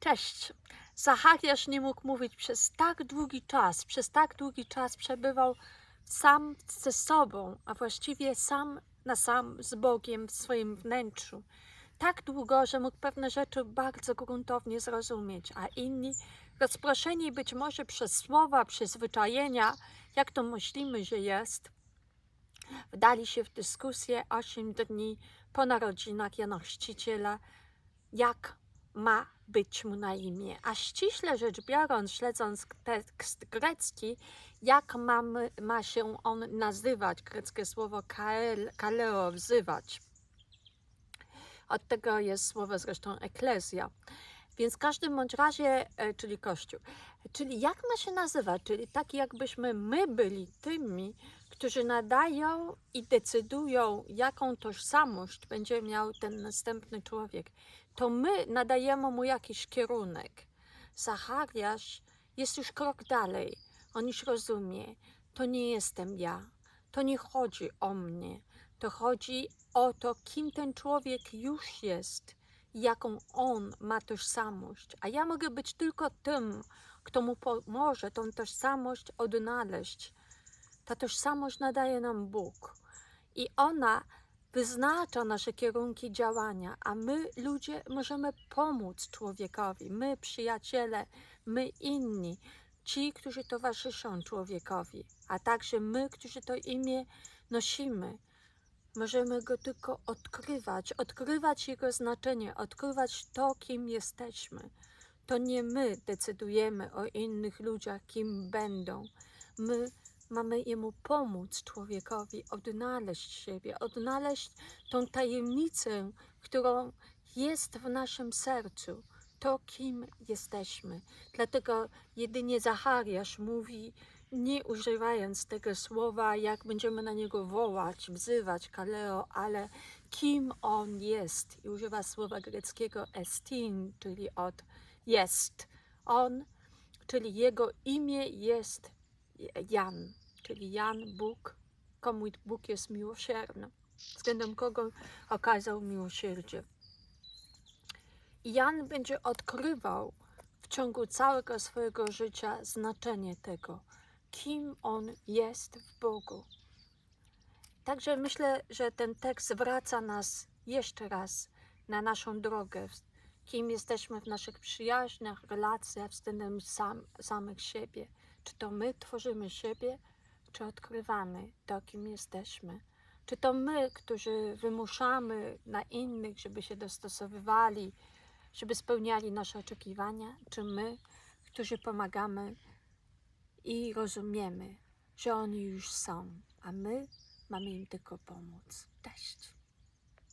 Cześć. Zachariasz nie mógł mówić przez tak długi czas. Przez tak długi czas przebywał sam ze sobą, a właściwie sam na sam z Bogiem w swoim wnętrzu. Tak długo, że mógł pewne rzeczy bardzo gruntownie zrozumieć, a inni, rozproszeni być może przez słowa, przyzwyczajenia, jak to myślimy, że jest, wdali się w dyskusję 8 dni po narodzinach Jana Chrzciciela, jak ma być mu na imię. A ściśle rzecz biorąc, śledząc tekst grecki, jak mamy, ma się on nazywać, greckie słowo kaleo, wzywać. Od tego jest słowo zresztą eklezja. Więc w każdym bądź razie, e, czyli Kościół. Czyli jak ma się nazywać? Czyli tak jakbyśmy my byli tymi, którzy nadają i decydują, jaką tożsamość będzie miał ten następny człowiek. To my nadajemy mu jakiś kierunek. Zachariasz jest już krok dalej. On już rozumie, to nie jestem ja. To nie chodzi o mnie. To chodzi o to, kim ten człowiek już jest, jaką on ma tożsamość. A ja mogę być tylko tym, kto mu pomoże tą tożsamość odnaleźć. Ta tożsamość nadaje nam Bóg i ona wyznacza nasze kierunki działania, a my, ludzie, możemy pomóc człowiekowi. My, przyjaciele, my inni, ci, którzy towarzyszą człowiekowi, a także my, którzy to imię nosimy. Możemy go tylko odkrywać, odkrywać jego znaczenie, odkrywać to, kim jesteśmy. To nie my decydujemy o innych ludziach, kim będą. My mamy jemu pomóc człowiekowi odnaleźć siebie, odnaleźć tą tajemnicę, którą jest w naszym sercu, to kim jesteśmy. Dlatego jedynie Zachariasz mówi, nie używając tego słowa, jak będziemy na niego wołać, wzywać kaleo, ale kim on jest. I używa słowa greckiego estin, czyli od jest. On, czyli jego imię jest Jan, czyli Jan Bóg, komu Bóg jest miłosierny, względem kogo okazał miłosierdzie. I Jan będzie odkrywał w ciągu całego swojego życia znaczenie tego, kim on jest w Bogu. Także myślę, że ten tekst zwraca nas jeszcze raz na naszą drogę, kim jesteśmy w naszych przyjaźniach, relacjach względem sam, samych siebie. Czy to my tworzymy siebie, czy odkrywamy to, kim jesteśmy? Czy to my, którzy wymuszamy na innych, żeby się dostosowywali, żeby spełniali nasze oczekiwania, czy my, którzy pomagamy i rozumiemy, że oni już są, a my mamy im tylko pomóc. Cześć.